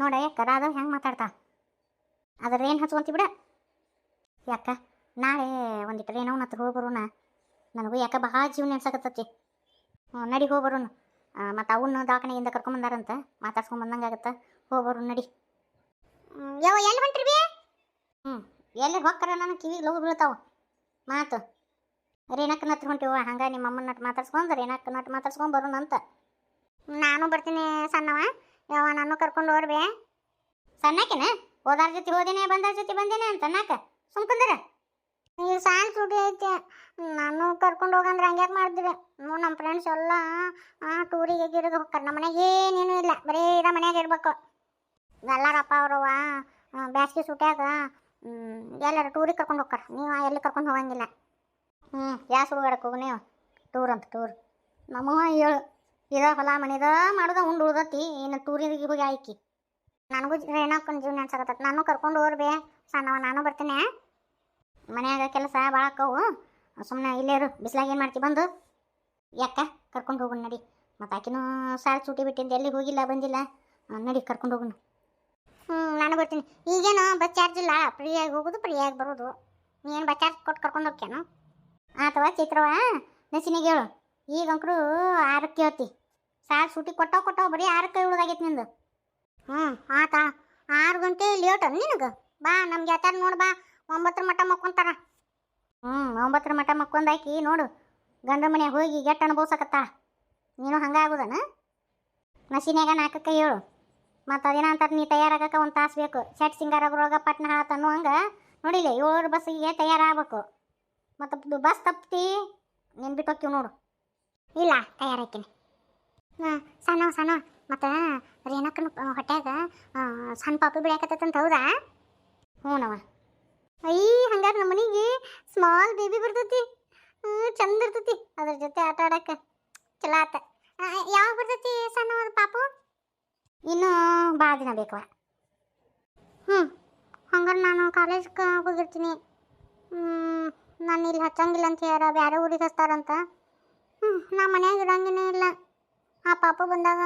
ನೋಡ ಯಾಕ ರಾಧ ಹೆಂಗೆ ಮಾತಾಡ್ತಾ? ಅದ್ರ ಏನು ಹಚ್ಕೊಂತಿ ಬಿಡ. ಯಾಕ? ನಾಳೆ ಒಂದಿಟ್ಟು ಏನೋ ಹತ್ರ ಹೋಗಿ ಬರೋಣ ನನಗೂ ಯಾಕೆ ಭಾಳ ಜೀವ ನೆನ್ಸಕತ್ತತಿ. ಹ್ಞೂ ನಡಿ ಹೋಗಿ ಬರೋಣ ಮತ್ತು ಅವನ್ನ ದವಾಖಾನೆಯಿಂದ ಕರ್ಕೊಂಬಂದಾರಂತ ಮಾತಾಡ್ಸ್ಕೊಂಡ್ ಬಂದಂಗೆ ಆಗತ್ತೆ. ಹೋಗಿ ಬರೋಣ ನಡಿ ಯಾವ ಎಲ್ಲಿ ಹೊಂಟ್ರಿ ಬಿ? ಹ್ಞೂ ಎಲ್ಲಿ ಹೊಕ್ಕರ ನನ್ನ ಕಿವಿ ಲಗು ಬೀಳ್ತಾವ. ಮಾತು. ರೇಣಕ್ಕನ ಹತ್ರ ಹೊಂಟಿವ ಹಂಗೆ ನಿಮ್ಮ ಅಮ್ಮನ ನಟ್ ಮಾತಾಡ್ಸ್ಕೊಂಡು ರೇಣಕ್ಕ ನಟ್ ಮಾತಾಡ್ಸ್ಕೊಂಡು ಬರೋಣ ಅಂತ ನಾನು ಬರ್ತೀನಿ ಸಣ್ಣವ. ಯಾವ ನಾನು ಕರ್ಕೊಂಡು ಹೋಗ್ಬೇ ಸಣ್ಣಕಿನ ಹೋದಾರ ಜೊತೆ ಹೋದೇನೆ, ಬಂದಾರ ಜೊತೆ ಬಂದೇನೆ ಅಂತ ಸುಮ್ ಸುಮ್ಕಂದ್ರ ಈ ಸಾಯನ್ ಸುಡಿ ಐತೆ. ನಾನು ಕರ್ಕೊಂಡು ಹೋಗಂದ್ರೆ ಹಂಗ್ಯಾಕೆ ಮಾಡಿದ್ರಿ ನೋ ನಮ್ಮ ಫ್ರೆಂಡ್ಸ್ ಎಲ್ಲ ಟೂರಿಗೆ ಗಿರಿಗೆ ಹೋಗ್ತಾರೆ. ನಮ್ಮ ಮನೆಗೆ ಏನೇನು ಇಲ್ಲ. ಬರೀ ಇದ ಮನ್ಯಾಗ ಇರ್ಬೇಕು. ಎಲ್ಲಾರಪ್ಪ ಅವ್ರವ ಬ್ಯಾಸ್ಗೆ ಸುಟ್ಯಾಗ ಎಲ್ಲರೂ ಟೂರಿಗೆ ಕರ್ಕೊಂಡು ಹೋಗ್ತಾರೆ. ನೀವು ಎಲ್ಲಿ ಕರ್ಕೊಂಡು ಹೋಗಂಗಿಲ್ಲ. ಹ್ಞೂ ಗ್ಯಾಸ್ ಹೋಗಾಡಕ್ಕೆ ಹೋಗು ನೀವು? ಟೂರ್ ಅಂತ ಟೂರ್ ನಮ್ಮವ್ವ ಹೇಳು. ಇದ ಹೊಲ ಮನೆದ ಮಾಡೋದ ಉಂಡು ಉಳ್ದತಿ, ಇನ್ನು ಟೂರಿಗೆ ಹೋಗಿ ಆಯ್ಕಿ. ನನಗೂ ರೇಣಕ್ಕನ ಜೀವನ ಅನ್ಸಕತ್ತ ನಾನು ಕರ್ಕೊಂಡು ಹೋರ್ಬೆ, ಸಣ್ಣವ, ನಾನು ಬರ್ತೀನಿ. ಮನ್ಯಾಗ ಕೆಲಸ ಭಾಳ ಅಕ್ಕವು. ಸುಮ್ಮನೆ ಇಲ್ಲೇರು ಬಿಸಿಲಾಗ ಏನು ಮಾಡ್ತಿ ಬಂದು? ಯಾಕ? ಕರ್ಕೊಂಡು ಹೋಗೋಣ ನಡಿ. ಮತ್ತು ಆಕಿನೂ ಸಾಲ್ ಚೂಟಿ ಬಿಟ್ಟಿದ್ದೆ ಎಲ್ಲಿ ಹೋಗಿಲ್ಲ, ಬಂದಿಲ್ಲ. ನಡಿ ಕರ್ಕೊಂಡು ಹೋಗೋಣ ಹ್ಞೂ ನಾನು ಬರ್ತೀನಿ. ಈಗೇನು ಬಸ್ ಚಾರ್ಜ್ ಇಲ್ಲ, ಫ್ರೀಯಾಗಿ ಹೋಗೋದು, ಫ್ರೀಯಾಗಿ ಬರೋದು. ನೀನು ಬಸ್ ಚಾರ್ಜ್ ಕೊಟ್ಟು ಕರ್ಕೊಂಡು ಹೋಗ್ಯಾನು ಆತವ ಚಿತ್ರವಾ? ನಸಿನಿಗೆ ಹೇಳು. ಈಗ ಅಂಕರು ಆರಕ್ಕೆ ಹೇಳ್ತಿ. ಸಾಲ್ ಸೂಟಿ ಕೊಟ್ಟಾವ ಕೊಟ್ಟಾವ ಬರೀ ಕೈ ಉಳ್ದಾಗೈತಿ ನಿಂದು. ಹ್ಞೂ ಆತ ಆರು ಗಂಟೆ ಲೇಟ್ ನಿನಗೆ? ಬಾ ನಮ್ಗೆ ಯಾತಾರ ನೋಡು ಬಾ ಒಂಬತ್ತರ ಮಟ್ಟ ಮಕ್ಕೊಂತಾರ. ಹ್ಞೂ ಒಂಬತ್ತರ ಮಟ್ಟ ಮಕ್ಕೊಂದಾಕಿ ನೋಡು ಗಂಡ ಮನ್ಯಾಗ ಹೋಗಿ ಗೆಟ್ ಅನುಭವಿಸಕತ್ತಾಳ ನೀನು ಹಂಗಾಗುದನ ಮಷೀನ್ಯಾಗ ನಾಲ್ಕಕ್ಕೆ ಹೇಳು ಮತ್ತು ಅದೇನ ಅಂತಾರೆ ನೀ ತಯಾರಾಗಕ್ಕೆ ಒಂದು ತಾಸು ಬೇಕು. ಸೆಟ್ ಸಿಂಗಾರ ರೋಗ ಪಟ್ನ ಹಾಳತ್ತ ಅನ್ನೋ ಹಂಗೆ ನೋಡಿಲ್ಲ ಏಳು ಬಸ್ಸಿಗೆ ತಯಾರಾಗಬೇಕು. ಮತ್ತು ಬಸ್ ತಪ್ತಿ ನೆನ್ಬಿಟ್ಟು ಹೋಗ್ತೀವಿ ನೋಡು. ಇಲ್ಲ ತಯಾರಾಯ್ತೀನಿ ಸಣ್ಣ ಸಣ್ಣ ಮತ್ತು ರೇಣಕ್ಕನ ಹೊಟ್ಯಾಗ ಸಣ್ಣ ಪಾಪಿ ಬೆಳೆಯಕತ್ತಂತ ಹೌದಾ? ಹ್ಞೂನವ ಅಯ್ಯ ಹಂಗಾರೆ ನಮ್ಮ ಮನೆಗೆ ಸ್ಮಾಲ್ ಬೇಬಿ ಬರ್ತೈತಿ. ಹ್ಞೂ, ಚಂದ ಇರ್ತೈತಿ. ಅದ್ರ ಜೊತೆ ಆಟ ಆಡಕ್ಕೆ ಚಲೋ ಆತ. ಯಾವಾಗ ಬರ್ತೈತಿ ಸಣ್ಣ ಪಾಪು? ಇನ್ನೂ ಭಾಳ ದಿನ ಬೇಕವ ಹ್ಞೂ, ಹಂಗಾರೆ ನಾನು ಕಾಲೇಜ್ಗೆ ಹೋಗಿರ್ತೀನಿ. ನಾನು ಇಲ್ಲಿ ಹಚ್ಚಂಗಿಲ್ಲ ಅಂತ ಯಾರ ಬೇರೆ ಊರಿಗೆ ಹಚ್ತಾರಂತ. ಹ್ಞೂ, ನಾ ಮನ್ಯಾಗ ಇರಂಗೇನೇ ಇಲ್ಲ. ಆ ಪಾಪು ಬಂದಾಗ.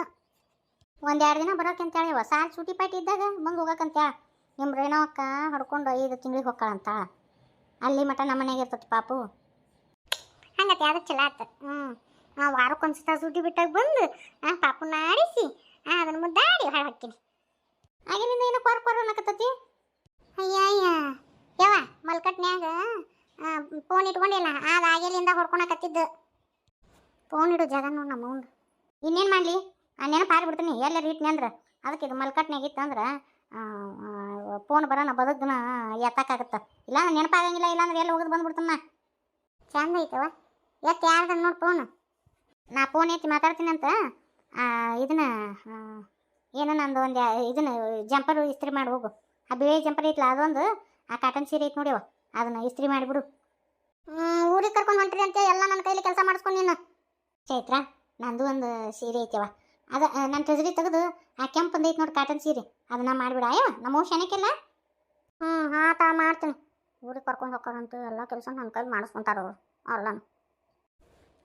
ಒಂದೆರಡು ದಿನ ಬರೋಕೆ ಹೇಳಿ ಹಾಲು ಸೂಟಿ ಪಾಟಿ ಇದ್ದಾಗ ಬಂದು ಹೋಗಕ್ಕಂತೇಳ ನಿಮ್ಮ ರೇಣವಕ್ಕ ಹೊಡ್ಕೊಂಡು ಐದು ತಿಂಗಳಿಗೆ ಹೊಕ್ಕಳಂತ ಅಲ್ಲಿ ಮಟ ನಮ್ಮ ಮನೆಗೆ ಇರ್ತತಿ ಪಾಪು. ಹಂಗತ್ತೆ ಅದು ಚಲೋ ಆತ. ಹ್ಞೂ ನಾವು ವಾರಕ್ಕೊಂದ್ಸತ ಸೂಟಿ ಬಿಟ್ಟಾಗ ಬಂದು ಪಾಪುನ ಆಡಿಸಿ ಅದನ್ನು ಮುದ್ದಾಡಿ ಹಾಳು ಹಾಕ್ತೀನಿ. ಆಗಿನಿಂದ ಏನೋ ಕೊರ ಕೊರ ಅನ್ನಕತ್ತತಿ. ಅಯ್ಯ ಅಯ್ಯ. ಯವ್ವ, ಮಲ್ಕಟ್ನ್ಯಾಗ ಫೋನ್ ಇಟ್ಕೊಂಡಿಲ್ಲ. ಅದು ಆಗಿಲಿಂದ ಹೊಡ್ಕೊಳಕತ್ತಿದ್ದು ಫೋನ್ ಇಡು ಜಾಗ ನೋಡಿ ನಮ್ಮ. ಇನ್ನೇನು ಮಾಡಲಿ? ಆ ನೆನಪು ಆಗಿಬಿಡ್ತೀನಿ ಎಲ್ಲರೂ ಇಟ್ನಿ ಅಂದ್ರೆ. ಅದಕ್ಕೆ ಇದು ಮಲ್ಕಟ್ನ್ಯಾಗ ಇತ್ತಂದ್ರೆ ಫೋನ್ ಬರೋಣ ಬದುಕನ ಎತ್ತಕ್ಕಾಗತ್ತೆ ಇಲ್ಲ ನೆನಪಾಗಂಗಿಲ್ಲ ಇಲ್ಲಾಂದ್ರೆ ಎಲ್ಲಿ ಹೋಗೋದು ಬಂದ್ಬಿಡ್ತಮ್ಮ ಚಂದ ಐತವ ಎತ್ತಿ ಯಾರ್ದ ನೋಡಿ ಫೋನ್ ನಾ ಫೋನ್ ಎತ್ತಿ ಮಾತಾಡ್ತೀನಂತ ಅಂತ ಇದನ್ನ ಏನೋ ಏನು ನಂದು ಒಂದು ಇದನ್ನ ಜಂಪರ್ ಇಸ್ತ್ರಿ ಮಾಡಿ ಹೋಗು. ಆ ಬಿಳಿ ಜಂಪರ್ ಐತಲ್ಲ ಅದೊಂದು ಆ ಕಾಟನ್ ಸೀರೆ ಐತೆ ನೋಡಿವ ಅದನ್ನ ಇಸ್ತ್ರಿ ಮಾಡಿಬಿಡು ಊರಿಗೆ ಕರ್ಕೊಂಡು ಹೊಂಟ್ರಿ ಅಂತ ಎಲ್ಲ ನನ್ನ ಕೈಲಿ ಕೆಲಸ ಮಾಡಿಸ್ಕೊಂಡು ನೀನು. ಚೈತ್ರ. ನಂದು ಒಂದು ಸೀರೆ ಐತಿವ ಅದ ನನ್ನ ಟ್ರೆಜರಿ ತೆಗೆದು, ಆ ಕೆಂಪು ಐತೆ ನೋಡಿ ಕಾಟನ್ ಸೀರೆ. ಅದನ್ನ ಮಾಡಿಬಿಡ. ಅಯ್ಯವ ನಮ್ಮ ಶನಕ್ಕೆಲ್ಲ ಹ್ಞೂ ಹಾಂ, ತಾ ಮಾಡ್ತೀನಿ. ಊರಿಗೆ ಕರ್ಕೊಂಡು ಹೋಗ್ತಾರಂತ ಎಲ್ಲ ಕೆಲಸ ನನ್ನ ಕೈಲಿ ಮಾಡಿಸ್ಕೊಂತಾರ ಅವರು ಎಲ್ಲನೂ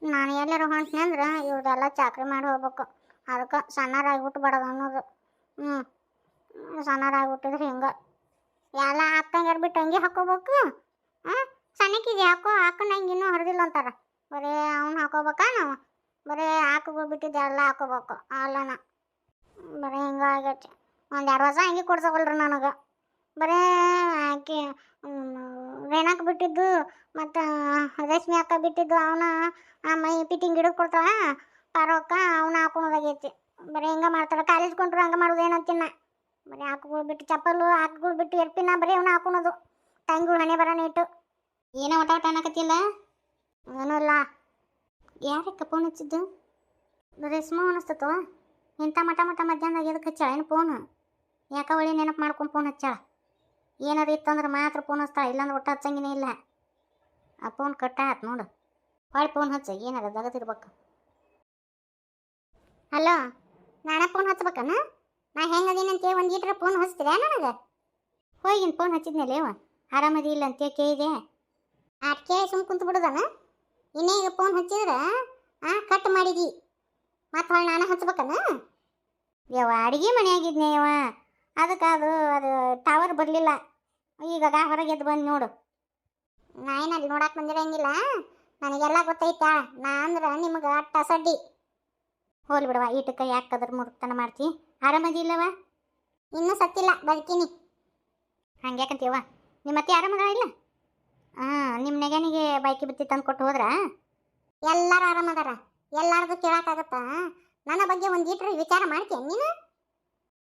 ನಾನು ಎಲ್ಲರೂ ಹೊಂಟ್ನಿ ಅಂದ್ರೆ ಇವ್ರದೆಲ್ಲ ಚಾಕ್ರಿ ಮಾಡಿ ಹೋಗ್ಬೇಕು. ಅದಕ್ಕೆ ಸಣ್ಣರಾಗಿಬಿಟ್ಟು ಬಡದ ಅನ್ನೋದು. ಹ್ಞೂ ಸಣ್ಣರಾಗಿಬಿಟ್ಟಿದ್ರೆ ಹಿಂಗೆ? ಎಲ್ಲ ಹಾಕ್ತಂಗಾರ ಬಿಟ್ಟು ಹಂಗೆ ಹಾಕೋಬೇಕು? ಹಾಂ ಸಣ್ಣಕ್ಕಿದೆ ಹಾಕೋ ಹಾಕೊಂಡು ಹಂಗೆ ಇನ್ನೂ ಹರಿದಿಲ್ಲ ಅಂತಾರೆ. ಬರೀ ಅವ್ನು ಹಾಕೋಬೇಕಾ? ಬಿಟ್ಟಿದ್ದು ಎಲ್ಲ ಹಾಕೋಬೇಕು ಅಲ್ಲನ ಬರೀ ಹಿಂಗೆ ಆಗೈತಿ. ಒಂದು ಎರಡು ವರ್ಷ ಹಂಗೆ ಕೊಡ್ಸೋಗಲ್ರಿ ನನಗೆ. ಬರೀ ಆಕೆ ರೇಣಕ್ಕೆ ಬಿಟ್ಟಿದ್ದು ಮತ್ತು ರೇಷ್ಮೆ ಅಕ್ಕ ಬಿಟ್ಟಿದ್ದು ಅವನ ಮೈ ಪಿಟ್ಟಿಂಗ್ ಹಿಡಿದು ಕೊಡ್ತಾಳ ಪಾರೋಕ್ಕ ಅವನ ಹಾಕೊಳೋದಾಗೈತಿ ಬರೀ ಹಿಂಗೆ ಮಾಡ್ತಾಳೆ. ಕಾಲೇಜ್ ಕೊಂಡ್ರು ಹಂಗೆ ಮಾಡೋದು ಏನಂತಿನ್ನ. ಬರೀ ಹಾಕುಗಳು ಬಿಟ್ಟು ಚಪ್ಪಲು ಹಾಕುಗಳು ಬಿಟ್ಟು ಎರ್ಪಿನ ಬರೀ ಅವನ ಹಾಕೊಳೋದು. ತಂಗಿಗಳು ಹಣೆ ಬರೋಣ ಇಟ್ಟು ಏನೋ ಒಟ ಒಟ ಅನ್ನಕತ್ತಿಲ್ಲ? ಏನೂ ಇಲ್ಲ. ಯಾರಕ್ಕೆ ಫೋನ್ ಹಚ್ಚಿದ್ದು? ರೇಷ್ಮೆ ಅನಿಸ್ತತವ. ಇಂಥ ಮಟ ಮಟ ಮಧ್ಯಾಹ್ನದಾಗ ಎದಕ್ಕೆ ಹಚ್ಚಾಳ? ಏನು ಫೋನ್ ಯಾಕ ಒಳ್ಳೆ ನೆನಪು ಮಾಡ್ಕೊಂಡು ಫೋನ್ ಹಚ್ಚಾಳ? ಏನಾರು ಇತ್ತಂದ್ರೆ ಮಾತ್ರ ಫೋನ್ ಹಚ್ತಾಳ, ಇಲ್ಲಾಂದ್ರೆ ಒಟ್ಟು ಹಚ್ಚಂಗಿನೇ ಇಲ್ಲ. ಆ ಫೋನ್ ಕಟ್ಟ ನೋಡು. ಹೊಳ್ಳಿ ಫೋನ್ ಹಚ್ಚ, ಏನಾರ ದಗದಿರ್ಬೇಕು ಹಲೋ, ನಾನೇ ಫೋನ್ ಹಚ್ಬೇಕನ? ನಾ ಹೆಂಗದೀನಿ ಅಂತೇಳಿ ಒಂದು ಈಟ್ರ ಫೋನ್ ಹಚ್ತೀರ ನನಗೆ? ಹೋಗಿನ ಫೋನ್ ಹಚ್ಚಿದ್ನಲ್ಲ ಇವ ಆರಾಮದಿ ಇಲ್ಲ ಅಂತೇಳಿ ಕೇಳಿದೆ. ಆಟ್ ಕೇಳಿ ಸುಮ್ ಕುಂತು ಬಿಡುದನ ಈಗ ಫೋನ್ ಹಚ್ಚಿದ್ರೆ, ಆ ಕಟ್ ಮಾಡಿದಿ. ಮತ್ತೆ ಹೊಳ್ ನಾನು ಹಚ್ಬೇಕನ? ಯವ್ವ, ಅಡಿಗೆ ಮನೆಯಾಗಿದ್ನೆ ಯವ್ವ. ಅದಕ್ಕೆ ಅದು ಅದು ಟವರ್ ಬರಲಿಲ್ಲ. ಈಗ ಹೊರಗೆ ಎದ್ದು ಬಂದು ನೋಡು. ನಾ ಅಲ್ಲಿ ನೋಡಕ್ಕೆ ಬಂದಿರಂಗಿಲ್ಲ? ನನಗೆಲ್ಲ ಗೊತ್ತೈತಾ ನಾ ಅಂದ್ರೆ ನಿಮಗೆ ಅಟ್ಟ ಸಡ್ಡಿ ಹೋಲ್ ಬಿಡವ ಈಟಕ್ಕೆ ಯಾಕೆ ಅದ್ರ ಮುರುಕ್ತನ ಮಾಡ್ತಿ ಆರಾಮದಿಲ್ಲವ ಇನ್ನೂ ಸತ್ತಿಲ್ಲ, ಬದುಕಿನಿ. ಹಂಗ್ಯಾಕಂತೀವ ನಿಮ್ಮ ಅತ್ತೆ ಆರಾಮದ ಇಲ್ಲ? ಹಾಂ ನಿಮ್ಮ ನೆಗನಿಗೆ ಬೈಕಿ ಬಿತ್ತಿ ತಂದು ಕೊಟ್ಟು ಹೋದ್ರ? ಎಲ್ಲರೂ ಆರಾಮದಾರ ಎಲ್ಲಾರ್ದು ಕೇಳಕ್ಕಾಗತ್ತಾ? ನನ್ನ ಬಗ್ಗೆ ಒಂದು ವಿಚಾರ ಮಾಡ್ತೀಯ ನೀನು?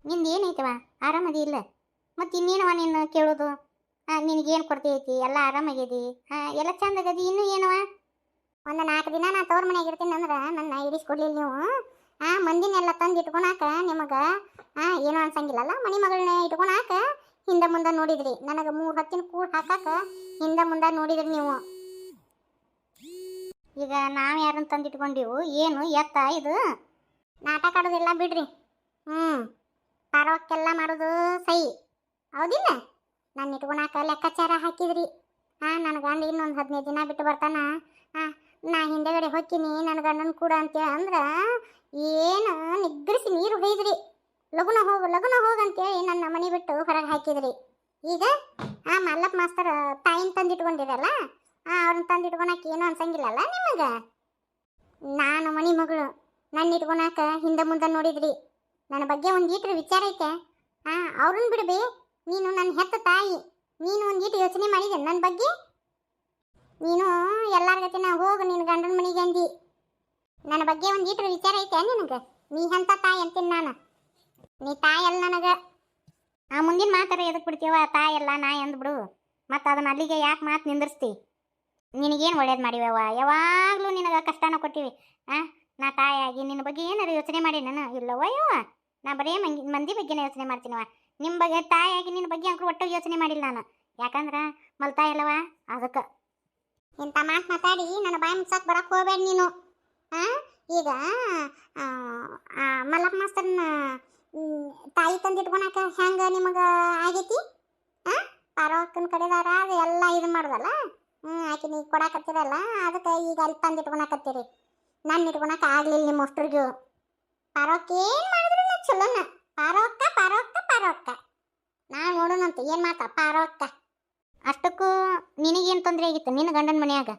ನಿಂದು ಏನೈತವ ಆರಾಮದಿ ಇಲ್ಲ. ಮತ್ತು ಇನ್ನೇನವ ನೀನು ಕೇಳೋದು? ನಿನಗೇನು ಕೊಡ್ತಿ ಐತಿ? ಎಲ್ಲ ಆರಾಮಾಗ್ಯದಿ? ಹಾಂ ಎಲ್ಲ ಚಂದಾಗದಿ? ಇನ್ನೂ ಏನವ ಒಂದು ನಾಲ್ಕು ದಿನ ನಾ ತವ್ರ ಮನೆಯಾಗ ಇರ್ತೀನಿ ಅಂದ್ರೆ ನನ್ನ ಇಡಿಸ್ಕೊಡ್ಲಿಲ್ಲ ನೀವು, ಆ, ಮಂದಿನೆಲ್ಲ ತಂದು ಇಟ್ಕೊಳಾಕ ನಿಮಗೆ, ಆ, ಏನೋ ಅನ್ಸಂಗಿಲ್ಲಲ್ಲ? ಮನಿ ಮಗಳನ್ನ ಇಟ್ಕೊಳಾಕ ಹಿಂದೆ ಮುಂದೆ ನೋಡಿದ್ರಿ. ನನಗೆ ಮೂರು ಹತ್ತಿನ ಕೂಡ್ ಹಾಕಾಕ ಹಿಂದೆ ಮುಂದೆ ನೋಡಿದ್ರಿ ನೀವು. ಈಗ ನಾವು ಯಾರನ್ನ ತಂದು ಏನು? ಎತ್ತ? ಇದು? ನಾಟಕ ಆಡೋದಿಲ್ಲ ಬಿಡ್ರಿ. ಹ್ಞೂ ಪಾರವಕ್ಕೆಲ್ಲ ಮಾಡೋದು ಸೈ ಹೌದಿಲ್ಲ? ನಾನು ಇಟ್ಕೊಳಾಕ ಲೆಕ್ಕಾಚಾರ ಹಾಕಿದ್ರಿ. ಹಾಂ ನನ್ನ ಗಂಡ ಇನ್ನೊಂದು ಹದಿನೈದು ದಿನ ಬಿಟ್ಟು ಬರ್ತಾನ. ಹಾಂ, ನಾ ಹಿಂದೆಗಡೆ ಹೊಕ್ಕಿನಿ ನನ್ನ ಗಂಡನ ಕೂಡ ಅಂತೇಳಿ ಅಂದ್ರೆ ಏನು ನಿಗ್ರಿಸಿ ನೀರು ಹೊಯ್ದ್ರಿ. ಲಗುನ ಹೋಗು ಲಗುನ ಹೋಗು ಅಂತೇಳಿ ನನ್ನ ಮನೆ ಬಿಟ್ಟು ಹೊರಗೆ ಹಾಕಿದ್ರಿ. ಈಗ ಆ ಮಲ್ಲಪ್ಪ ಮಾಸ್ತರ್ ತಾಯಿನ ತಂದಿಟ್ಕೊಂಡಿರಲ್ಲ ಅವ್ರನ್ನ ತಂದಿಟ್ಕೊಳಕ್ಕೆ ಏನು ಅನ್ಸಂಗಿಲ್ಲಲ್ಲ ನಿಮಗೆ? ನಾನು ಮನಿ ಮಗಳು ನನ್ನ ಇಟ್ಕೊಳಕ ಹಿಂದೆ ಮುಂದೆ ನೋಡಿದ್ರಿ. ನನ್ನ ಬಗ್ಗೆ ಒಂದು ವಿಚಾರ ಐತೆ. ಆ, ಅವ್ರನ್ನ ಬಿಡ್ಬಿ, ನೀನು ನನ್ನ ಹೆತ್ತ ತಾಯಿ. ನೀನು ಒಂದು ಯೋಚನೆ ಮಾಡಿದೆ ನನ್ನ ಬಗ್ಗೆ? ನೀನು ಎಲ್ಲಾರ ಗತಿ ನಾ ಹೋಗು ನಿನ್ನ ಗಂಡನ ಮನೆಗೆ ಅಂದಿ. ನನ್ನ ಬಗ್ಗೆ ಒಂದು ವಿಚಾರ ಐತೆ ನಿನಗೆ? ನೀ ಹೆಂತ ತಾಯಿ ಅಂತೀನಿ ನಾನು. ನೀ ತಾಯಿ ಅಲ್ಲ ನನಗೆ. ಆ, ಮುಂದಿನ ಮಾತಾರ ಎದಕ್ಕೆ ಬಿಡ್ತೀವ ತಾಯಿ ಅಲ್ಲ ನಾ ಅಂದ್ಬಿಡು. ಮತ್ತು ಅದನ್ನ ಅಲ್ಲಿಗೆ ಯಾಕೆ ಮಾತು ನಿಂದಿರ್ಸ್ತಿ? ನಿನಗೇನು ಒಳ್ಳೇದು ಮಾಡಿವವ ಯಾವಾಗಲೂ ನಿನಗೆ ಕಷ್ಟನ ಕೊಟ್ಟಿವಿ. ಹಾಂ ನಾ ತಾಯಾಗಿ ನಿನ್ನ ಬಗ್ಗೆ ಏನಾರು ಯೋಚನೆ ಮಾಡಿ ನಾನು? ಇಲ್ಲವ ಯವ್ವ. ನಾ ಬರೀ ಮಂದಿ ಮಂದಿ ಬಗ್ಗೆನೇ ಯೋಚನೆ ಮಾಡ್ತೀನವ ನಿಮ್ಮ ಬಗ್ಗೆ ತಾಯಾಗಿ ನಿನ್ನ ಬಗ್ಗೆ ಅಂಕರು ಒಟ್ಟು ಯೋಚನೆ ಮಾಡಿಲ್ಲ ನಾನು. ಯಾಕಂದ್ರೆ ಮಲ್ತಾ ಇಲ್ಲವ ಅದಕ್ಕೆ. ಇಂಥ ಮಾತು ಮಾತಾಡಿ ನನ್ನ ಬಾಯಿ ಮುಚ್ಚಕ್ಕೆ ಬರಕ್ಕೆ ಹೋಗ್ಬೇಡ ನೀನು. ಹಾಂ ಈಗ ಮಲ್ಲಪ್ಪ ಮಾಸ್ತರ್ನ ಮ್, ತಾಯಿ ತಂದಿಟ್ಕೊಳಕ ಹೆಂಗೆ ನಿಮಗೆ ಆಗೈತಿ? ಆ ಪಾರವಕ್ಕನ ಕಡೆದಾರ ಅದು ಎಲ್ಲ ಇದು ಮಾಡೋದಲ್ಲ? ಹ್ಞೂ ಆಕೆ ನೀವು ಕೊಡಾಕತ್ತೀರಲ್ಲ, ಅದಕ್ಕೆ ಈಗ ಅಲ್ಲಿ ತಂದು ಇಟ್ಕೊಳಕತ್ತೀರಿ. ನನ್ನ ಇಟ್ಕೊಳಕ್ಕೆ ಆಗಲಿಲ್ಲ ನಿಮ್ಮ ಅಷ್ಟ್ರಿಗೂ. ಪಾರವಕ್ಕ ಏನು ಮಾಡಿದ್ರು ಚಲೋನ? ಪಾರೋಕ್ಕ ಪಾರೋಕ್ಕ ಪಾರೋಕ್ಕ. ನಾನು ನೋಡೋಣಂತ ಏನು ಮಾತಾ ಪಾರೋಕ್ಕ. ಅಷ್ಟಕ್ಕೂ ನಿನಗೇನು ತೊಂದರೆ ಆಗಿತ್ತು? ನಿನ್ನ ಗಂಡನ ಮನ್ಯಾಗ?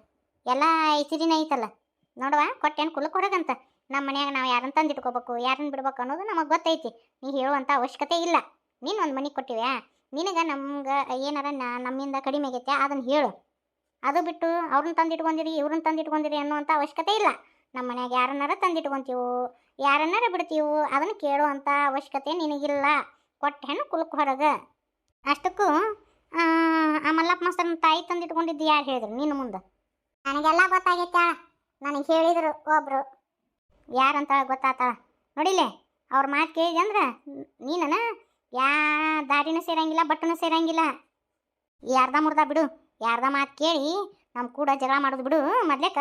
ಎಲ್ಲ ಐಸಿರಿನ ಐತಲ್ಲ? ನೋಡುವ, ಕೊಟ್ಟೇನು ಕುಲಕ್ಕೆ ಹೊರಗಂತ. ನಮ್ಮ ಮನ್ಯಾಗ ನಾವು ಯಾರನ್ನ ತಂದು ಇಟ್ಕೋಬೇಕು ಯಾರನ್ನ ಬಿಡ್ಬೇಕು ಅನ್ನೋದು ನಮಗೆ ಗೊತ್ತೈತಿ. ನೀ ಹೇಳುವಂಥ ಅವಶ್ಯಕತೆ ಇಲ್ಲ. ನೀನು ಒಂದು ಮನೆ ಕೊಟ್ಟಿವ್ಯಾ? ನಿನಗೆ ನಮ್ಗೆ ಏನಾರ ನಮ್ಮಿಂದ ಕಡಿಮೆ ಆಗೈತೆ ಅದನ್ನು ಹೇಳು. ಅದು ಬಿಟ್ಟು ಅವ್ರನ್ನ ತಂದಿಟ್ಕೊಂಡಿರಿ ಇವ್ರನ್ನ ತಂದಿಟ್ಕೊಂಡಿರಿ ಅನ್ನುವಂಥ ಅವಶ್ಯಕತೆ ಇಲ್ಲ. ನಮ್ಮ ಮನ್ಯಾಗ ಯಾರನ್ನಾರ ತಂದು ಇಟ್ಕೊಂತೀವು ಯಾರನ್ನಾರ ಬಿಡ್ತೀವು ಅದನ್ನು ಕೇಳುವಂಥ ಅವಶ್ಯಕತೆ ನಿನಗಿಲ್ಲ. ಕೊಟ್ಟ ಹೆಣ್ಣು ಕುಲಕ್ಕೆ ಹೊರಗೆ. ಅಷ್ಟಕ್ಕೂ ಆ, ಮಲ್ಲಪ್ಪ ತಾಯಿ ತಂದಿಟ್ಕೊಂಡಿದ್ದು ಯಾರು ಹೇಳಿದ್ರು ನಿನ್ನ ಮುಂದೆ? ನನಗೆಲ್ಲ ಗೊತ್ತಾಗೈತೆ ನನಗೆ ಹೇಳಿದರು ಒಬ್ಬರು ಯಾರಂತ ಗೊತ್ತಾತಾಳ ನೋಡಿಲೆ ಅವ್ರ ಮಾತು ಕೇಳಿದೆ ಅಂದ್ರೆ ನೀನನ ಯಾ ದಾರಿನೂ ಸೇರಂಗಿಲ್ಲ ಬಟ್ಟನೂ ಸೇರಂಗಿಲ್ಲ. ಅರ್ಧ ಮುರ್ಧ ಬಿಡು. ಅರ್ಧ ಮಾತು ಕೇಳಿ ನಮ್ಮ ಕೂಡ ಜಗಳ ಮಾಡೋದು ಬಿಡು, ಮೊದ್ಲೇಕ?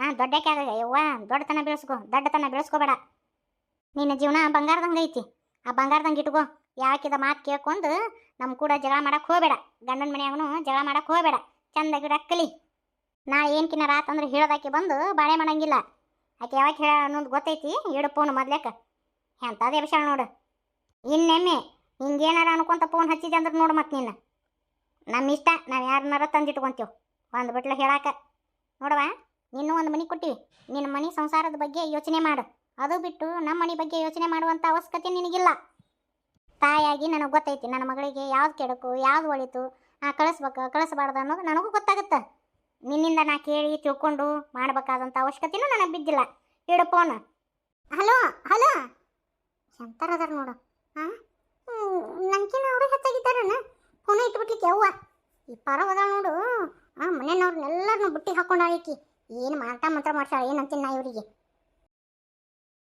ಹಾಂ ದೊಡ್ಡಕ್ಕೆ ಆಗ ಯವ್ವ, ದೊಡ್ಡತನ ಬೆಳೆಸ್ಕೊ, ದೊಡ್ಡತನ ಬೆಳೆಸ್ಕೋಬೇಡ. ನಿನ್ನ ಜೀವನ ಬಂಗಾರದಂಗೆ ಐತಿ. ಆ ಬಂಗಾರದಂಗೆ ಇಟ್ಕೋ. ಯಾಕಿದ ಮಾತು ಕೇಳ್ಕೊಂಡು ನಮ್ಮ ಕೂಡ ಜಗಳ ಮಾಡಕ್ಕೆ ಹೋಗಬೇಡ. ಗಂಡನ ಮನ್ಯಾಗನು ಜಗಳ ಮಾಡಕ್ಕೆ ಹೋಗಬೇಡ. ಚಂದಾಗಿಡಕ್ಕೆ ಕಲಿ ನಾಳೆ ಏನು ಕಿನ್ನಾರ ಆತಂದ್ರೆ ಹೇಳೋದಾಕಿ ಬಂದು ಬಾಳೆ ಮಾಡಂಗಿಲ್ಲ. ಆಕೆ ಯಾವಾಗ ಹೇಳ ಅನ್ನೋದು ಗೊತ್ತೈತಿ? ಇಡು ಫೋನ್ ಮೊದ್ಲೇಕ. ಎಂಥದೇ ವಿಷಯ ನೋಡು. ಇನ್ನೆಮ್ಮೆ, ಹಿಂಗೇನಾರ ಅನ್ಕೊಂತ ಫೋನ್ ಹಚ್ಚಿದೆ ಅಂದ್ರೆ ನೋಡು ಮತ್ತೆ ನಿನ್ನ. ನಮ್ಮ ಇಷ್ಟ, ನಾವು ಯಾರನ್ನಾರ ತಂದಿಟ್ಕೊಂತೀವಿ. ಒಂದು ಬಿಟ್ಲು ಹೇಳಾಕ. ನೋಡವ ನಿನ್ನೂ ಒಂದು ಮನೆ ಕೊಟ್ಟಿವಿ ನಿನ್ನ ಮನೆ ಸಂಸಾರದ ಬಗ್ಗೆ ಯೋಚನೆ ಮಾಡು. ಅದು ಬಿಟ್ಟು ನಮ್ಮ ಮನೆ ಬಗ್ಗೆ ಯೋಚನೆ ಮಾಡುವಂಥ ಅವಶ್ಯಕತೆ ನಿನಗಿಲ್ಲ. ತಾಯಿಯಾಗಿ ನನಗೆ ಗೊತ್ತೈತಿ, ನನ್ನ ಮಗಳಿಗೆ ಯಾವ್ದು ಕೆಡಕು, ಯಾವ್ದು ಒಳಿತು, ಆ ಕಳಿಸ್ಬೇಕು, ಕಳಿಸ್ಬಾರ್ದು ಅನ್ನೋದು ನನಗೂ ಗೊತ್ತಾಗುತ್ತೆ. ನಿನ್ನಿಂದ ನಾ ಕೇಳಿ, ತಿಳ್ಕೊಂಡು ಮಾಡಬೇಕಾದಂಥ ಅವಶ್ಯಕತೆನೂ ನನಗೆ ಬಿದ್ದಿಲ್ಲ. ಇಡು ಫೋನ್ ಹಲೋ ಹಲೋ. ಎಂತಾರದಾರ ನೋಡು. ಹಾಂ ನಂಗಿನ ಅವರು ಹೆಚ್ಚಾಗಿದ್ದಾರನ? ಫೋನ್ ಇಟ್ಬಿಟ್ಲಿಕ್ಕೆ ಅವ್ವ. ಈ ಪರವದ ನೋಡು. ಆ ಮನೆಯವ್ರನ್ನೆಲ್ಲರನ್ನು ಬುಟ್ಟಿ ಹಾಕೊಂಡು ಈಕಿ. ಏನು ಮಾಟ ಮಂತ್ರ ಮಾಡ್ಸಾಳ ಏನಂತೀನಿ ನಾ ಇವರಿಗೆ?